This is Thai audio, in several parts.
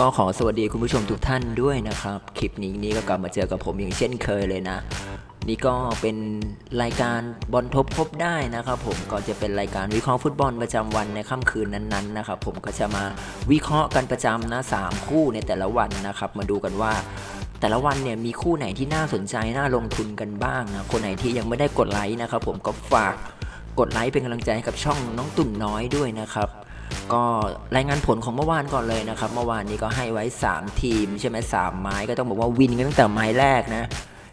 ก็ขอสวัสดีคุณผู้ชมทุกท่านด้วยนะครับ คลิปนี้นี่ก็กลับมาเจอกับผมอย่างเช่นเคยเลยนะ นี่ก็เป็นรายการบอลทบพบได้นะครับ ผมก็จะเป็นรายการวิเคราะห์ฟุตบอลประจำวันในค่ำคืนนั้นๆนะครับผมก็จะมาวิเคราะห์กันประจำนะสามคู่ในแต่ละวันนะครับ มาดูกันว่าแต่ละวันเนี่ยมีคู่ไหนที่น่าสนใจน่าลงทุนกันบ้างนะคนไหนที่ยังไม่ได้กดไลค์นะครับ ผมก็ฝากกดไลค์เป็นกำลังใจให้กับช่องน้องตุ่นน้อยด้วยนะครับ ก็รายงานผลของเมื่อวานก่อนเลยนะครับ เมื่อวานนี้ก็ให้ไว้ 3 ทีม ใช่ไหมสามไม้ก็ต้องบอกว่าวินกันตั้งแต่ไม้แรกนะ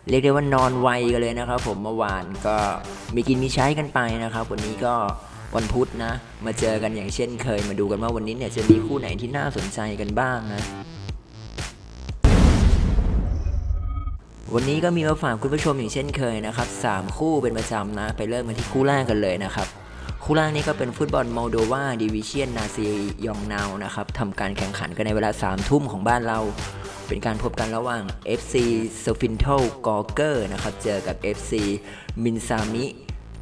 เรียกได้ว่านอนไวกันเลยนะครับ ผมเมื่อวานก็มีกินมีใช้กันไปนะครับ วันนี้ก็วันพุธนะ มาเจอกันอย่างเช่นเคยมาดูกันว่าวันนี้เนี่ยจะมีคู่ไหนที่น่าสนใจกันบ้างนะวันนี้ก็มีมาฝากคุณผู้ชมอย่างเช่นเคยนะครับสามคู่เป็นประจำนะ ไปเริ่มกันที่คู่แรกกันเลยนะครับ คู่แรกนี้ก็เป็นฟุตบอลโมโดวาดิวิเชียนนาซียองนาวนะครับทำการแข่งขันกันในเวลา3ทุ่มของบ้านเรา เป็นการพบกันระหว่าง FC s o f i n t o g o g e r นะครับเจอกับ FC มินซามิ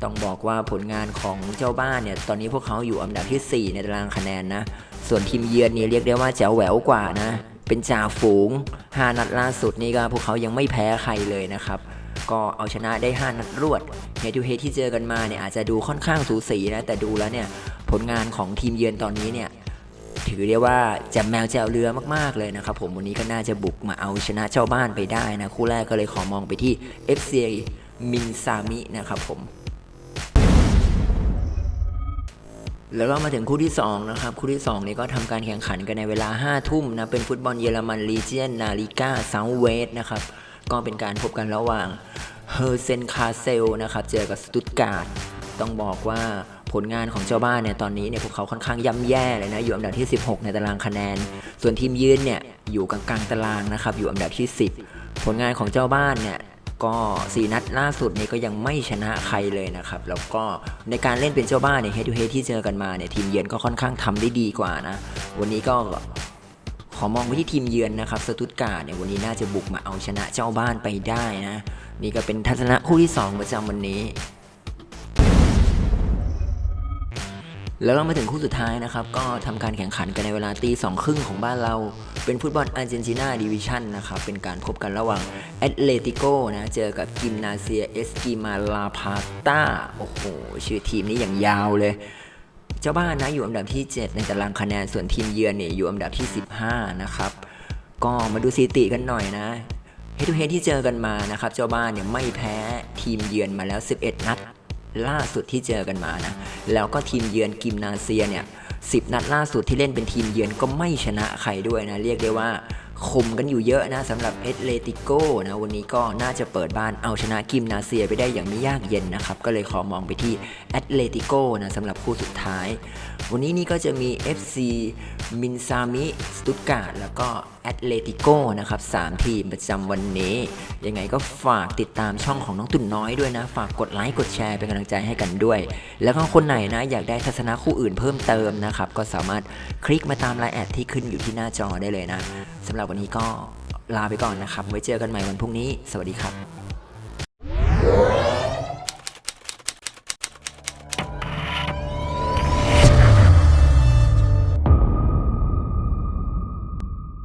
ต้องบอกว่าผลงานของเจ้าบ้านเนี่ย ตอนนี้พวกเขาอยู่อันดับทีสี่ 4 ในตารางคะแนนนะ ส่วนทีมเยือนนี่เรียกได้ว่าแจ๋วแหววกว่านะ เป็นจ่าฝูง 5 นัดล่าสุดนี่ก็พวกเขายังไม่แพ้ใครเลยนะครับ ก็เอาชนะได้ 5 นัดรวดเฮทูเฮที่เจอกันมาเนี่ยอาจจะดูค่อนข้างสูสีนะแต่ดูแล้วเนี่ยผลงานของทีมเยือนตอนนี้เนี่ยถือได้ว่าแจ่มแมวแจวเรือมากๆเลยนะครับผมวันนี้ก็น่าจะบุกมาเอาชนะเจ้าบ้านไปได้นะคู่แรกก็เลยขอมองไปที่ FC มินซามินะครับผมแล้วก็มาถึงคู่ที่ 2 นะครับ คู่ที่ 2 นี้ก็ทำการแข่งขันกันในเวลา 5 ทุ่มนะ เป็นฟุตบอลเยอรมันลีเจียนนาลิก้าเซาเวสนะครับ ก็เป็นการพบกันระหว่างเฮอร์เซนคาเซลนะครับเจอกับสตุตการ์ดต้องบอกว่าผลงานของเจ้าบ้านเนี่ยตอนนี้เนี่ยพวกเขาค่อนข้างย่ำแย่เลยนะอยู่อันดับที่ 16 ในตารางคะแนน ส่วนทีมยืนเนี่ยอยู่กลางๆตารางนะครับอยู่อันดับที่ 10 ผลงานของเจ้าบ้านเนี่ยก็สีนัดล่าสุดนี้ก็ยังไม่ชนะใครเลยนะครับแล้วก็ในการเล่นเป็นเจ้าบ้านเนี่ยเฮดทูเฮดที่เจอกันมาเนี่ยทีมเยือนก็ค่อนข้างทำได้ดีกว่านะวันนี้ก็ ขอมองไปที่ทีมเยือนนะครับสตุตการ์ดเนี่ยวันนี้น่าจะบุกมาเอาชนะเจ้าบ้านไปได้นะ นี่ก็เป็นทัศนะคู่ที่ 2 ประจำวันนี้ แล้วเรามาถึงคู่สุดท้ายนะครับ ก็ทำการแข่งขันกันในเวลาตีสองครึ่งของบ้านเรา เป็นฟุตบอลอาร์เจนตินาดิวิชั่นนะครับ เป็นการพบกันระหว่างแอตเลติโกนะเจอกับกิมนาเซียเอสกิมาลาพาตาโอ้โห ชื่อทีมนี้อย่างยาวเลย เจ้าบ้านนะอยู่อันดับที่ 7 ในตารางคะแนนส่วนทีมเยือนเนี่ยอยู่อันดับที่ 15 นะครับ ก็มาดูสถิติกันหน่อยนะเฮดทูเฮดที่เจอกันมานะครับเจ้าบ้านเนี่ยไม่แพ้ทีมเยือนมาแล้ว 11 นัด ล่าสุดที่เจอกันมานะแล้วก็ทีมเยือนกิมนาเซียเนี่ยสินัดล่าสุดที่เล่นเป็นทีมเยือนก็ไม่ชนะใครด้วยนะเรียกได้ว่า คมกันอยู่เยอะนะสำหรับเอตเลติโกนะวันนี้ก็น่าจะเปิดบ้านเอาชนะกิมนาเซียไปได้อย่างไม่ยากเย็นนะครับ ก็เลยขอมองไปที่แอตเลติโกนะสำหรับคู่สุดท้าย วันนี้นี่ก็จะมี FC มินซามิสตุตการ์ดแล้วก็แอตเลติโกนะครับ3ทีมประจำวันนี้ ยังไงก็ฝากติดตามช่องของน้องตุ่นน้อยด้วยนะ ฝากกดไลค์กดแชร์เป็นกำลังใจให้กันด้วย แล้วก็คนไหนนะอยากได้ทัศนะคู่อื่นเพิ่มเติมนะครับ ก็สามารถคลิกมาตามไลน์แอดที่ขึ้นอยู่ที่หน้าจอได้เลยนะสำหรับวันนี้ก็ลาไปก่อนนะครับ ไว้เจอกันใหม่วันพรุ่งนี้ สวัสดีครับ